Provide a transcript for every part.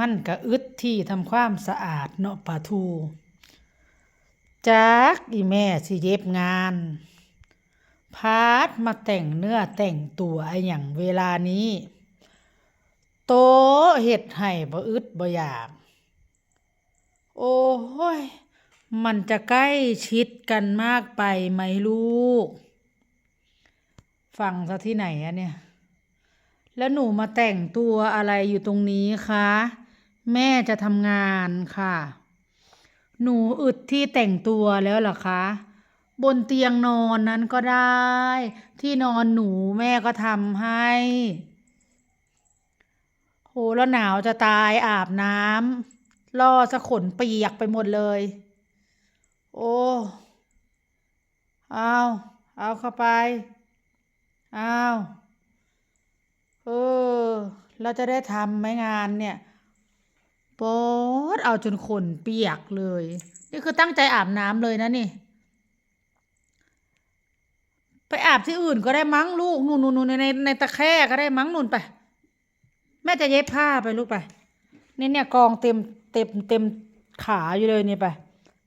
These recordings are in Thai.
มันก็อึดที่ทำความสะอาดเนาะปลาทูจากอีแม่สิเย็บงานพาดมาแต่งเนื้อแต่งตัวไอ้หยังเวลานี้ โตเฮ็ดให้บ่อึดบ่อยาก โอ้ยมันจะใกล้ชิดกันมากไปไหมลูก ฟังซะที่ไหนอะเนี่ย แล้วหนูมาแต่งตัวอะไรอยู่ตรงนี้คะ แม่จะทำงานค่ะ หนูอึดที่แต่งตัวแล้วหรอคะ บนเตียงนอนนั้นก็ได้ ที่นอนหนูแม่ก็ทำให้โหแล้วหนาวจะตายอาบน้ำล่อสะขนเปียกไปหมดเลย โอ้เอาเอาเข้าไปเอาเออเราจะได้ทำไหมงานเนี่ย ป๊ดเอาจนขนเปียกเลย นี่คือตั้งใจอาบน้ำเลยนะนี่ ไปอาบที่อื่นก็ได้มั้งลูกนู่นนู่นในในในตะแคร่ก็ได้มั้งนู่นไป แม่จะเย็บผ้าไปลูกไปนี่เนี่ยกองเต็มเต็มเต็มขาอยู่เลยเนี่ยไป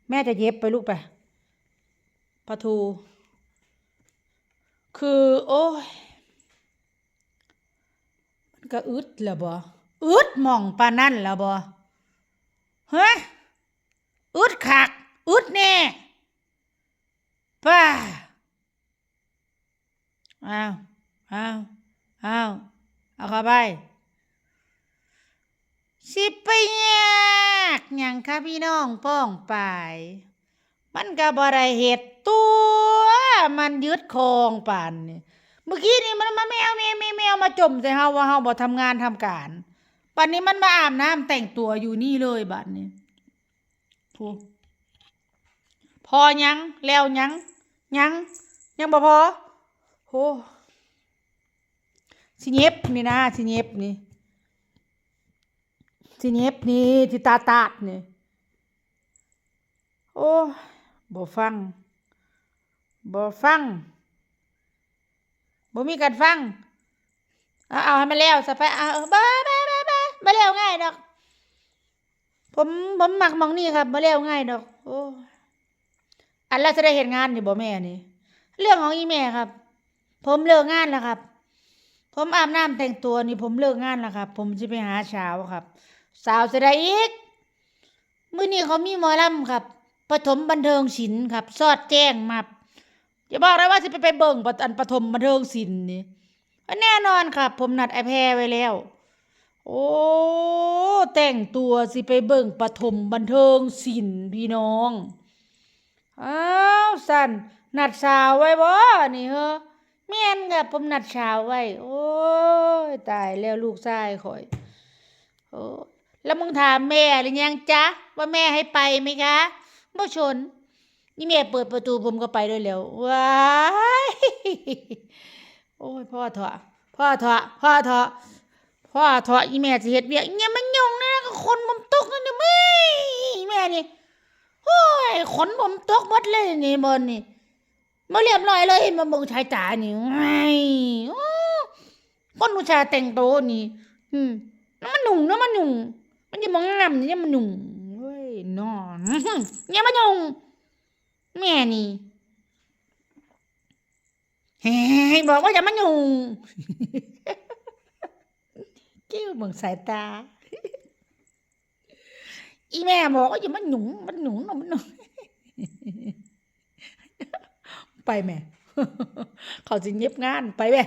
แม่จะเย็บไปลูกไปปลาทู คือ โอ้ยมันก็อึดแล้วบ่อึดหม่องปานั่นแล้วบ่ เฮ้ยอึดคักอึดแน่ป้าอ้าวอ้าวอ้าวเอาเข้าไปสิไปแยกหยังค่ะพี่น้องป้องไปมันก็บ่ได้เฮ็ดตัวมันยึดคองปานนี่เมื่อกี้นี่มันมาแมวแมวแมวแมวมาจมใส่เฮาว่าเฮาบ่ทำงานทำการ ปันนี้มันมาอาบน้ำแต่งตัวอยู่นี่เลยบัดนี้พูพอยังแล้วยังยังยังบ่พอโหสิเย็บนี่นะสิเย็บนี่สิเน็บนี่ที่ตาตาดนี่โอ้บ่ฟังบ่ฟังบ่มีการฟังเอาเอาให้มันแล้วซะไปเอาเอา บ่บ่บ่บ่บ่แล้วง่ายดอก ผมผมหมักมองนี่ครับบ่แล้วง่ายดอก โอ้อันแล้วจะได้เห็นงานนี่บ่แม่นี่ เรื่องของอีแม่ครับ ผมเลิกงานแล้วครับ ผมอาบน้ำแต่งตัวนี่ผมเลิกงานแล้วครับ ผมจะไปหาเช้าครับ สาวจะได้อีกมื้อนี้เขามีหมอลำครับปฐมบันเทิงศิลป์ครับ สอดแจ้งมาอย่าบอกนะว่าสิไปไปเบิ่งปฐอันปฐมบันเทิงศิลป์นี่แน่นอนครับ ผมนัดไอแพรไว้แล้ว โอ้ แต่งตัวสิไปเบิ่งปฐมบันเทิงศิลป์พี่น้อง อ้าวสันนัดสาวไว้บ่นี่เฮ้อแม่นครับผมนัดสาวไว้ โอ้ยตายแล้วลูกชายข่อยโอ้แล้วมึงถามแม่หรือยังจ๊ะ ว่าแม่ให้ไปไหมคะบ่ชน นี่แม่เปิดประตูผมก็ไปด้วยแล้วว้ายโอ้ยพ่อเถอะพ่อเถอะพ่อเถอะ พ่อเถอะอีแม่สิเฮ็ดเวียกเนี่ยมันยุ่งนะก็คนผมตกนั่นนี่แม่แม่นี่โอ้ยขนผมตกหมดเลยนี่บนนี่มาเรียบร้อยเลยเห็นมาเบิ่งชายตานี่ไงโอ้คนผู้ชายแต่งตัวนี่ อืมน้ำมันหนุ่งน้ำมันหนุ่งมันจะมองงามนี่มันหนุ่งเฮ้ยนอนเนี่ยมันหนุ่งแม่นี่เฮ้ยบอกว่าจะมันหนุ่ง กิ้วเบิ่งสายตา อีแม่บอกว่าจะมันหนุ่งมันหนุ่งนมันหนุ่งไปแม่ เขาจะเงียบงานไปแม่